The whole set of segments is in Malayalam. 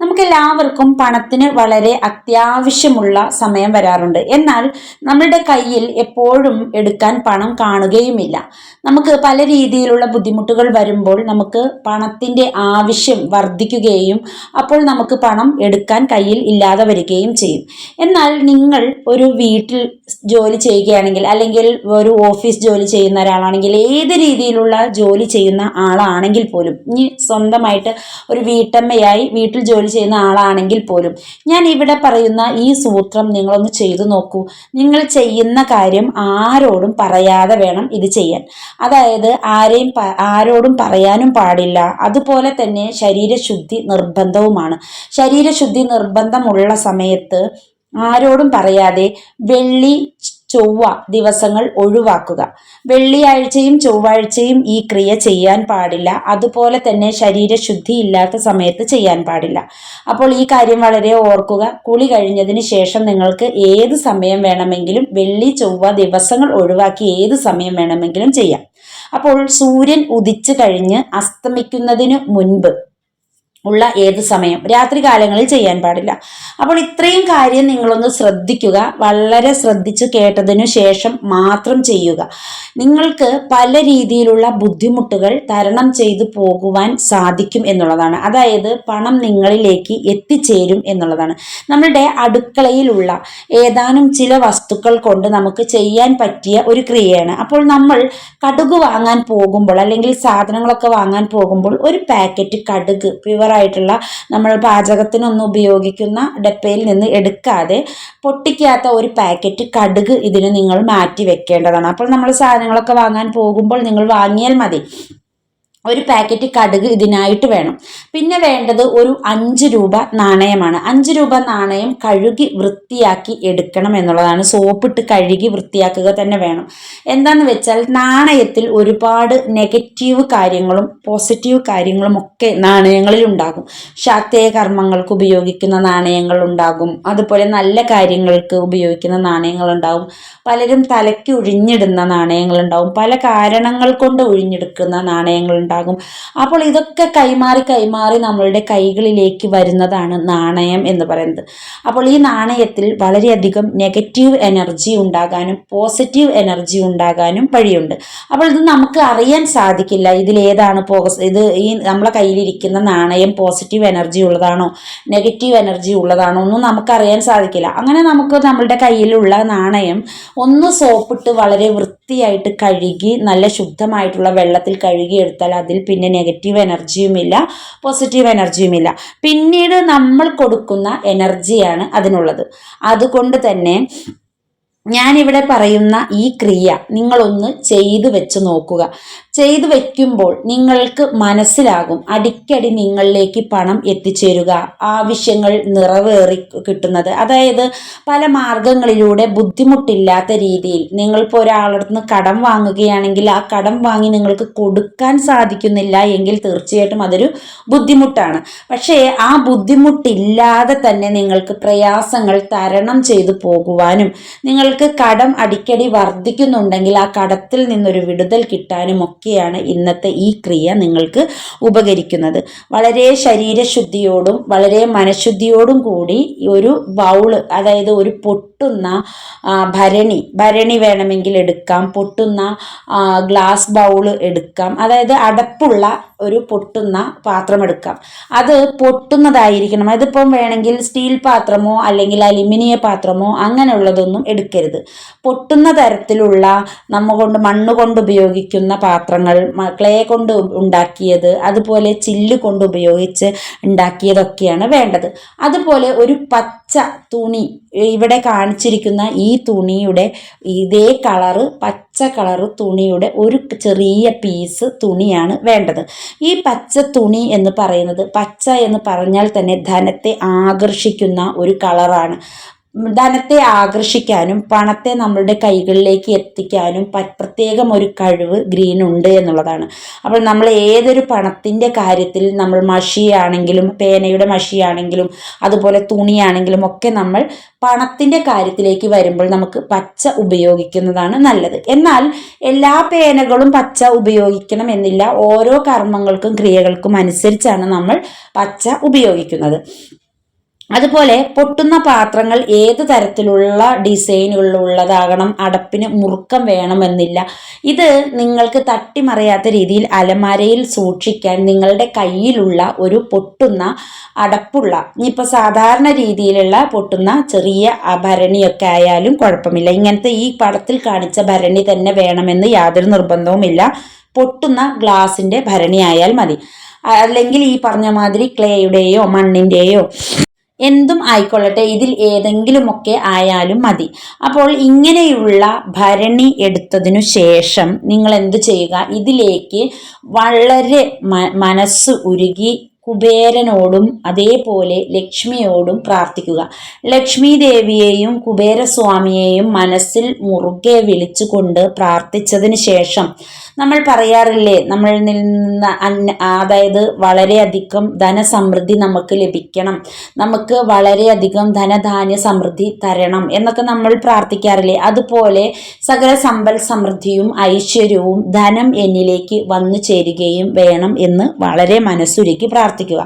നമുക്കെല്ലാവർക്കും പണത്തിന് വളരെ അത്യാവശ്യമുള്ള സമയം വരാറുണ്ട്. എന്നാൽ നമ്മളുടെ കയ്യിൽ എപ്പോഴും എടുക്കാൻ പണം കാണുകയുമില്ല. നമുക്ക് പല രീതിയിലുള്ള ബുദ്ധിമുട്ടുകൾ വരുമ്പോൾ നമുക്ക് പണത്തിന്റെ ആവശ്യം വർദ്ധിക്കുകയും അപ്പോൾ നമുക്ക് പണം എടുക്കാൻ കയ്യിൽ ഇല്ലാതെ വരികയും ചെയ്യും. എന്നാൽ നിങ്ങൾ ഒരു വീട്ടിൽ ജോലി ചെയ്യുകയാണെങ്കിൽ അല്ലെങ്കിൽ ഒരു ഓഫീസ് ജോലി ചെയ്യുന്ന ഒരാളാണെങ്കിൽ ഏത് രീതിയിലുള്ള ജോലി ചെയ്യുന്ന ആളാണെങ്കിൽ പോലും ഇനി സ്വന്തമായിട്ട് ഒരു വീട്ടമ്മയായി വീട്ടിൽ ജോലി ചെയ്യുന്ന ആളാണെങ്കിൽ പോലും ഞാൻ ഇവിടെ പറയുന്ന ഈ സൂത്രം നിങ്ങളൊന്ന് ചെയ്തു നോക്കൂ. നിങ്ങൾ ചെയ്യുന്ന കാര്യം ആരോടും പറയാതെ വേണം ഇത് ചെയ്യാൻ. അതായത് ആരെയും ആരോടും പറയാനും പാടില്ല. അതുപോലെ തന്നെ ശരീരശുദ്ധി നിർബന്ധവുമാണ്. ശരീരശുദ്ധി നിർബന്ധമുള്ള സമയത്ത് ആരോടും പറയാതെ വെള്ളി ചൊവ്വ ദിവസങ്ങൾ ഒഴിവാക്കുക. വെള്ളിയാഴ്ചയും ചൊവ്വാഴ്ചയും ഈ ക്രിയ ചെയ്യാൻ പാടില്ല. അതുപോലെ തന്നെ ശരീരശുദ്ധി ഇല്ലാത്ത സമയത്ത് ചെയ്യാൻ പാടില്ല. അപ്പോൾ ഈ കാര്യം വളരെ ഓർക്കുക. കുളി കഴിഞ്ഞതിന് ശേഷം നിങ്ങൾക്ക് ഏത് സമയം വേണമെങ്കിലും വെള്ളി ചൊവ്വ ദിവസങ്ങൾ ഒഴിവാക്കി ഏത് സമയം വേണമെങ്കിലും ചെയ്യാം. അപ്പോൾ സൂര്യൻ ഉദിച്ചു കഴിഞ്ഞ് അസ്തമിക്കുന്നതിന് മുൻപ് ഉള്ള ഏത് സമയം? രാത്രി കാലങ്ങളിൽ ചെയ്യാൻ പാടില്ല. അപ്പോൾ ഇത്രയും കാര്യം നിങ്ങളൊന്ന് ശ്രദ്ധിക്കുക. വളരെ ശ്രദ്ധിച്ച് കേട്ടതിനു ശേഷം മാത്രം ചെയ്യുക. നിങ്ങൾക്ക് പല രീതിയിലുള്ള ബുദ്ധിമുട്ടുകൾ തരണം ചെയ്തു പോകുവാൻ സാധിക്കും എന്നുള്ളതാണ്. അതായത് പണം നിങ്ങളിലേക്ക് എത്തിച്ചേരും എന്നുള്ളതാണ്. നമ്മളുടെ അടുക്കളയിലുള്ള ഏതാനും ചില വസ്തുക്കൾ കൊണ്ട് നമുക്ക് ചെയ്യാൻ പറ്റിയ ഒരു ക്രിയയാണ്. അപ്പോൾ നമ്മൾ കടുക് വാങ്ങാൻ പോകുമ്പോൾ അല്ലെങ്കിൽ സാധനങ്ങളൊക്കെ വാങ്ങാൻ പോകുമ്പോൾ ഒരു പാക്കറ്റ് കടുക് പ്യുവർ ആയിട്ടുള്ള നമ്മൾ പാചകത്തിനൊന്നും ഉപയോഗിക്കുന്ന ഡപ്പയിൽ നിന്ന് എടുക്കാതെ പൊട്ടിക്കാത്ത ഒരു പാക്കറ്റ് കടുക് ഇതിന് നിങ്ങൾ മാറ്റി വെക്കേണ്ടതാണ്. അപ്പോൾ നമ്മൾ സാധനങ്ങളൊക്കെ വാങ്ങാൻ പോകുമ്പോൾ നിങ്ങൾ വാങ്ങിയാൽ മതി. ഒരു പാക്കറ്റ് കടുക് ഇതിനായിട്ട് വേണം. പിന്നെ വേണ്ടത് ഒരു അഞ്ച് രൂപ നാണയമാണ്. അഞ്ച് രൂപ നാണയം കഴുകി വൃത്തിയാക്കി എടുക്കണം എന്നുള്ളതാണ്. സോപ്പിട്ട് കഴുകി വൃത്തിയാക്കുക തന്നെ വേണം. എന്താന്ന് വെച്ചാൽ നാണയത്തിൽ ഒരുപാട് നെഗറ്റീവ് കാര്യങ്ങളും പോസിറ്റീവ് കാര്യങ്ങളും ഒക്കെ നാണയങ്ങളിൽ ഉണ്ടാകും. ശാക്തേയ കർമ്മങ്ങൾക്ക് ഉപയോഗിക്കുന്ന നാണയങ്ങൾ ഉണ്ടാകും. അതുപോലെ നല്ല കാര്യങ്ങൾക്ക് ഉപയോഗിക്കുന്ന നാണയങ്ങൾ ഉണ്ടാകും. പലരും തലയ്ക്ക് ഒഴിഞ്ഞിടുന്ന നാണയങ്ങൾ ഉണ്ടാകും. പല കാരണങ്ങൾ കൊണ്ട് ഒഴിഞ്ഞെടുക്കുന്ന നാണയങ്ങൾ ഉണ്ടാകും. അപ്പോൾ ഇതൊക്കെ കൈമാറി കൈമാറി നമ്മളുടെ കൈകളിലേക്ക് വരുന്നതാണ് നാണയം എന്ന് പറയുന്നത്. അപ്പോൾ ഈ നാണയത്തിൽ വളരെയധികം നെഗറ്റീവ് എനർജി ഉണ്ടാകാനും പോസിറ്റീവ് എനർജി ഉണ്ടാകാനും വഴിയുണ്ട്. അപ്പോൾ ഇത് നമുക്ക് അറിയാൻ സാധിക്കില്ല ഇതിലേതാണ് പോസ് ഇത് ഈ നമ്മളെ കയ്യിലിരിക്കുന്ന നാണയം പോസിറ്റീവ് എനർജി ഉള്ളതാണോ നെഗറ്റീവ് എനർജി ഉള്ളതാണോ ഒന്നും നമുക്കറിയാൻ സാധിക്കില്ല. അങ്ങനെ നമുക്ക് നമ്മളുടെ കയ്യിലുള്ള നാണയം ഒന്ന് സോപ്പിട്ട് വളരെ വൃത്തിയായിട്ട് കഴുകി നല്ല ശുദ്ധമായിട്ടുള്ള വെള്ളത്തിൽ കഴുകിയെടുത്താൽ അതിൽ പിന്നെ നെഗറ്റീവ് എനർജിയുമില്ല പോസിറ്റീവ് എനർജിയുമില്ല പിന്നീട് നമ്മൾ കൊടുക്കുന്ന എനർജിയാണ് അതിനുള്ളത്. അതുകൊണ്ട് തന്നെ ഞാനിവിടെ പറയുന്ന ഈ ക്രിയ നിങ്ങളൊന്ന് ചെയ്തു വെച്ച് നോക്കുക. ചെയ്തു വെക്കുമ്പോൾ നിങ്ങൾക്ക് മനസ്സിലാകും അടിക്കടി നിങ്ങളിലേക്ക് പണം എത്തിച്ചേരുക. ആവശ്യങ്ങൾ നിറവേറി കിട്ടുന്നത്. അതായത് പല മാർഗങ്ങളിലൂടെ ബുദ്ധിമുട്ടില്ലാത്ത രീതിയിൽ നിങ്ങളിപ്പോൾ ഒരാളുടെ നിന്ന് കടം വാങ്ങുകയാണെങ്കിൽ ആ കടം വാങ്ങി നിങ്ങൾക്ക് കൊടുക്കാൻ സാധിക്കുന്നില്ല എങ്കിൽ തീർച്ചയായിട്ടും അതൊരു ബുദ്ധിമുട്ടാണ്. പക്ഷേ ആ ബുദ്ധിമുട്ടില്ലാതെ തന്നെ നിങ്ങൾക്ക് പ്രയാസങ്ങൾ തരണം ചെയ്തു പോകുവാനും നിങ്ങൾക്ക് കടം അടിക്കടി വർദ്ധിക്കുന്നുണ്ടെങ്കിൽ ആ കടത്തിൽ നിന്നൊരു വിടുതൽ കിട്ടാനും ഒക്കെയാണ് ഇന്നത്തെ ഈ ക്രിയ നിങ്ങൾക്ക് ഉപകരിക്കുന്നത്. വളരെ ശരീരശുദ്ധിയോടും വളരെ മനഃശുദ്ധിയോടും കൂടി ഒരു ബൗൾ അതായത് ഒരു പൊട്ടുന്ന ഭരണി ഭരണി വേണമെങ്കിൽ എടുക്കാം പൊട്ടുന്ന ഗ്ലാസ് ബൗൾ എടുക്കാം അതായത് അടപ്പുള്ള ഒരു പൊട്ടുന്ന പാത്രം എടുക്കാം. അത് പൊട്ടുന്നതായിരിക്കണം. അതിപ്പം വേണമെങ്കിൽ സ്റ്റീൽ പാത്രമോ അല്ലെങ്കിൽ അലുമിനിയ പാത്രമോ അങ്ങനെയുള്ളതൊന്നും എടുക്കരുത്. പൊട്ടുന്ന തരത്തിലുള്ള നമ്മ കൊണ്ട് മണ്ണ് കൊണ്ട് ഉപയോഗിക്കുന്ന പാത്രങ്ങൾ ക്ലേ കൊണ്ട് ഉണ്ടാക്കിയത് അതുപോലെ ചില്ല് കൊണ്ട് ഉപയോഗിച്ച് ഉണ്ടാക്കിയതൊക്കെയാണ് വേണ്ടത്. അതുപോലെ ഒരു പച്ച തുണി ഇവിടെ കാണിച്ചിരിക്കുന്ന ഈ തുണിയുടെ ഇതേ കളറ് പച്ച കളറ് തുണിയുടെ ഒരു ചെറിയ പീസ് തുണിയാണ് വേണ്ടത്. ഈ പച്ച തുണി എന്ന് പറയുന്നത് പച്ച എന്ന് പറഞ്ഞാൽ തന്നെ ധനത്തെ ആകർഷിക്കുന്ന ഒരു കളറാണ്. ധനത്തെ ആകർഷിക്കാനും പണത്തെ നമ്മളുടെ കൈകളിലേക്ക് എത്തിക്കാനും പ്രത്യേകം ഒരു കഴിവ് ഗ്രീൻ ഉണ്ട് എന്നുള്ളതാണ്. അപ്പോൾ നമ്മൾ ഏതൊരു പണത്തിന്റെ കാര്യത്തിൽ നമ്മൾ മഷിയാണെങ്കിലും പേനയുടെ മഷിയാണെങ്കിലും അതുപോലെ തുണിയാണെങ്കിലും ഒക്കെ നമ്മൾ പണത്തിന്റെ കാര്യത്തിലേക്ക് വരുമ്പോൾ നമുക്ക് പച്ച ഉപയോഗിക്കുന്നതാണ് നല്ലത്. എന്നാൽ എല്ലാ പേനകളും പച്ച ഉപയോഗിക്കണം എന്നില്ല ഓരോ കർമ്മങ്ങൾക്കും ക്രിയകൾക്കും അനുസരിച്ചാണ് നമ്മൾ പച്ച ഉപയോഗിക്കുന്നത്. അതുപോലെ പൊട്ടുന്ന പാത്രങ്ങൾ ഏത് തരത്തിലുള്ള ഡിസൈനുകളുള്ളതാകണം അടപ്പിന് മുറുക്കം വേണമെന്നില്ല. ഇത് നിങ്ങൾക്ക് തട്ടിമറിയാത്ത രീതിയിൽ അലമാരയിൽ സൂക്ഷിക്കാൻ നിങ്ങളുടെ കയ്യിലുള്ള ഒരു പൊട്ടുന്ന അടപ്പുള്ള ഇനിയിപ്പോൾ സാധാരണ രീതിയിലുള്ള പൊട്ടുന്ന ചെറിയ ഭരണിയൊക്കെ ആയാലും കുഴപ്പമില്ല. ഇങ്ങനത്തെ ഈ പടത്തിൽ കാണിച്ച ഭരണി തന്നെ വേണമെന്ന് യാതൊരു നിർബന്ധവുമില്ല. പൊട്ടുന്ന ഗ്ലാസിന്റെ ഭരണി ആയാൽ മതി. അല്ലെങ്കിൽ ഈ പറഞ്ഞ മാതിരി ക്ലേയുടെയോ മണ്ണിന്റെയോ എന്തും ആയിക്കൊള്ളട്ടെ. ഇതിൽ ഏതെങ്കിലുമൊക്കെ ആയാലും മതി. അപ്പോൾ ഇങ്ങനെയുള്ള ഭരണി എടുത്തതിനു ശേഷം നിങ്ങൾ എന്ത് ചെയ്യുക? ഇതിലേക്ക് വളരെ മനസ്സ് ഉരുകി കുബേരനോടും അതേപോലെ ലക്ഷ്മിയോടും പ്രാർത്ഥിക്കുക. ലക്ഷ്മി ദേവിയെയും കുബേരസ്വാമിയെയും മനസ്സിൽ മുറുകെ വിളിച്ചുകൊണ്ട് പ്രാർത്ഥിച്ചതിന് ശേഷം നമ്മൾ പറയാറില്ലേ നമ്മളിൽ നിന്ന് അതായത് വളരെയധികം ധനസമൃദ്ധി നമുക്ക് ലഭിക്കണം. നമുക്ക് വളരെയധികം ധനധാന്യ സമൃദ്ധി തരണം എന്നൊക്കെ നമ്മൾ പ്രാർത്ഥിക്കാറില്ലേ. അതുപോലെ സകല സമ്പൽ സമൃദ്ധിയും ഐശ്വര്യവും ധനം എന്നിലേക്ക് വന്നു ചേരുകയും വേണം എന്ന് വളരെ മനസ്സുരുക്കി പ്രാർത്ഥിക്കുക.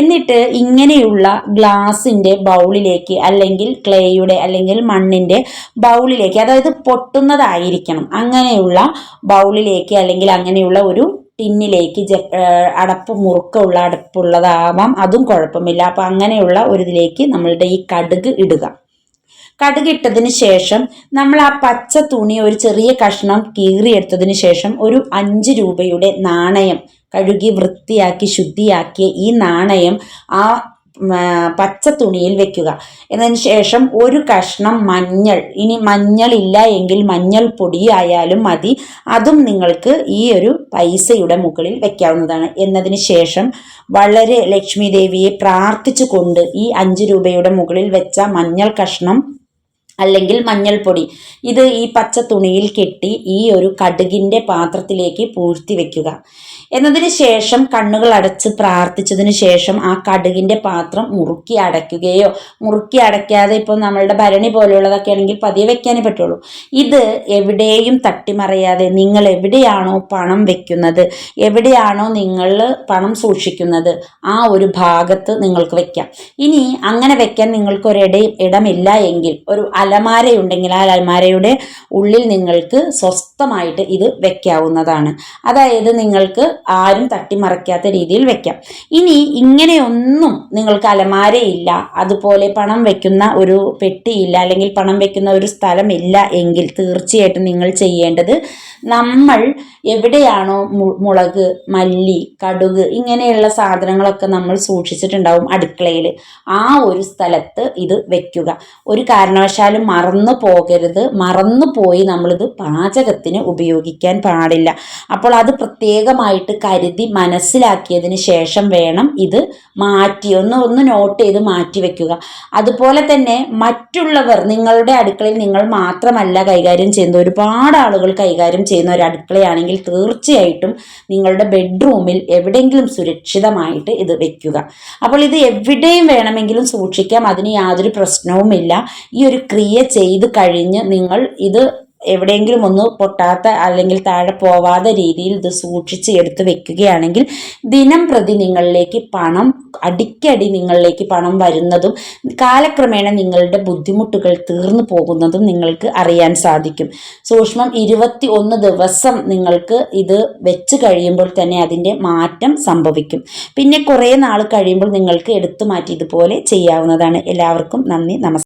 എന്നിട്ട് ഇങ്ങനെയുള്ള ഗ്ലാസിന്റെ ബൗളിലേക്ക് അല്ലെങ്കിൽ ക്ലേയുടെ അല്ലെങ്കിൽ മണ്ണിന്റെ ബൗളിലേക്ക് അതായത് പൊട്ടുന്നതായിരിക്കണം. അങ്ങനെയുള്ള ബൗളിലേക്ക് അല്ലെങ്കിൽ അങ്ങനെയുള്ള ഒരു ടിന്നിലേക്ക് ജ അടപ്പ് മുറുക്കമുള്ള അടപ്പുള്ളതാവാം. അതും കുഴപ്പമില്ല. അപ്പോൾ അങ്ങനെയുള്ള ഒരു ഇതിലേക്ക് നമ്മളുടെ ഈ കടുക് ഇടുക. കടുക് ഇട്ടതിന് ശേഷം നമ്മൾ ആ പച്ച തുണി ഒരു ചെറിയ കഷ്ണം കീറിയെടുത്തതിന് ശേഷം ഒരു അഞ്ച് രൂപയുടെ നാണയം കഴുകി വൃത്തിയാക്കി ശുദ്ധിയാക്കിയ ഈ നാണയം ആ പച്ച തുണിയിൽ വെക്കുക. എന്നതിന് ശേഷം ഒരു കഷ്ണം മഞ്ഞൾ ഇനി മഞ്ഞളില്ല എങ്കിൽ മഞ്ഞൾ പൊടി ആയാലും മതി. അതും നിങ്ങൾക്ക് ഈ ഒരു പൈസയുടെ മുകളിൽ വെക്കാവുന്നതാണ്. എന്നതിന് ശേഷം വളരെ ലക്ഷ്മി ദേവിയെ പ്രാർത്ഥിച്ചുകൊണ്ട് ഈ അഞ്ച് രൂപയുടെ മുകളിൽ വെച്ച മഞ്ഞൾ കഷ്ണം അല്ലെങ്കിൽ മഞ്ഞൾപ്പൊടി. ഇത് ഈ പച്ച തുണിയിൽ കെട്ടി ഈ ഒരു കടുകിന്റെ പാത്രത്തിലേക്ക് പൂഴ്ത്തി വെക്കുക. എന്നതിന് ശേഷം കണ്ണുകൾ അടച്ച് പ്രാർത്ഥിച്ചതിന് ശേഷം ആ കടുകിന്റെ പാത്രം മുറുക്കി അടയ്ക്കുകയോ മുറുക്കി അടയ്ക്കാതെ ഇപ്പോൾ നമ്മളുടെ ഭരണി പോലെയുള്ളതൊക്കെ ആണെങ്കിൽ പതിയെ വെക്കാനേ പറ്റുള്ളൂ. ഇത് എവിടെയും തട്ടിമറിയാതെ നിങ്ങൾ എവിടെയാണോ പണം വെക്കുന്നത് എവിടെയാണോ നിങ്ങൾ പണം സൂക്ഷിക്കുന്നത് ആ ഒരു ഭാഗത്ത് നിങ്ങൾക്ക് വെക്കാം. ഇനി അങ്ങനെ വെക്കാൻ നിങ്ങൾക്ക് ഒരു ഇടമില്ല എങ്കിൽ ഒരു അലമാരയുണ്ടെങ്കിൽ ആ അലമാരയുടെ ഉള്ളിൽ നിങ്ങൾക്ക് സ്വസ്ഥമായിട്ട് ഇത് വെക്കാവുന്നതാണ്. അതായത് നിങ്ങൾക്ക് ആരും തട്ടിമറയ്ക്കാത്ത രീതിയിൽ വെക്കാം. ഇനി ഇങ്ങനെയൊന്നും നിങ്ങൾക്ക് അലമാരയില്ല അതുപോലെ പണം വെക്കുന്ന ഒരു പെട്ടിയില്ല അല്ലെങ്കിൽ പണം വെക്കുന്ന ഒരു സ്ഥലമില്ല എങ്കിൽ തീർച്ചയായിട്ടും നിങ്ങൾ ചെയ്യേണ്ടത് നമ്മൾ എവിടെയാണോ മുളക് മല്ലി കടുക് ഇങ്ങനെയുള്ള സാധനങ്ങളൊക്കെ നമ്മൾ സൂക്ഷിച്ചിട്ടുണ്ടാവും അടുക്കളയിൽ ആ ഒരു സ്ഥലത്ത് ഇത് വെക്കുക. ഒരു കാരണവശാലും മറന്നു പോകരുത്. മറന്നു പോയി നമ്മളിത് പാചകത്തിന് ഉപയോഗിക്കാൻ പാടില്ല. അപ്പോൾ അത് പ്രത്യേകമായിട്ട് കരുതി മനസ്സിലാക്കിയതിന് ശേഷം വേണം ഇത് മാറ്റി ഒന്ന് ഒന്ന് നോട്ട് ചെയ്ത് മാറ്റി വെക്കുക. അതുപോലെ തന്നെ മറ്റുള്ളവർ നിങ്ങളുടെ അടുക്കളയിൽ നിങ്ങൾ മാത്രമല്ല കൈകാര്യം ചെയ്യുന്നത്. ഒരുപാട് ആളുകൾ കൈകാര്യം ചെയ്യുന്ന ഒരു അടുക്കളയാണെങ്കിൽ തീർച്ചയായിട്ടും നിങ്ങളുടെ ബെഡ്റൂമിൽ എവിടെയെങ്കിലും സുരക്ഷിതമായിട്ട് ഇത് വെക്കുക. അപ്പോൾ ഇത് എവിടെയും വേണമെങ്കിലും സൂക്ഷിക്കാം. അതിന് യാതൊരു പ്രശ്നവുമില്ല. ഈ ഒരു ക്രിയ ചെയ്ത് കഴിഞ്ഞ് നിങ്ങൾ ഇത് എവിടെയെങ്കിലും ഒന്ന് പൊട്ടാത്ത അല്ലെങ്കിൽ താഴെ പോവാത്ത രീതിയിൽ ഇത് സൂക്ഷിച്ച് എടുത്ത് വെക്കുകയാണെങ്കിൽ ദിനം പ്രതി നിങ്ങളിലേക്ക് പണം അടിക്കടി നിങ്ങളിലേക്ക് പണം വരുന്നതും കാലക്രമേണ നിങ്ങളുടെ ബുദ്ധിമുട്ടുകൾ തീർന്നു പോകുന്നതും നിങ്ങൾക്ക് അറിയാൻ സാധിക്കും. സൂക്ഷ്മം ഇരുപത്തി ഒന്ന് ദിവസം നിങ്ങൾക്ക് ഇത് വെച്ച് കഴിയുമ്പോൾ തന്നെ അതിന്റെ മാറ്റം സംഭവിക്കും. പിന്നെ കുറേ നാൾ കഴിയുമ്പോൾ നിങ്ങൾക്ക് എടുത്തു മാറ്റി ഇതുപോലെ ചെയ്യാവുന്നതാണ്. എല്ലാവർക്കും നന്ദി നമസ്കാരം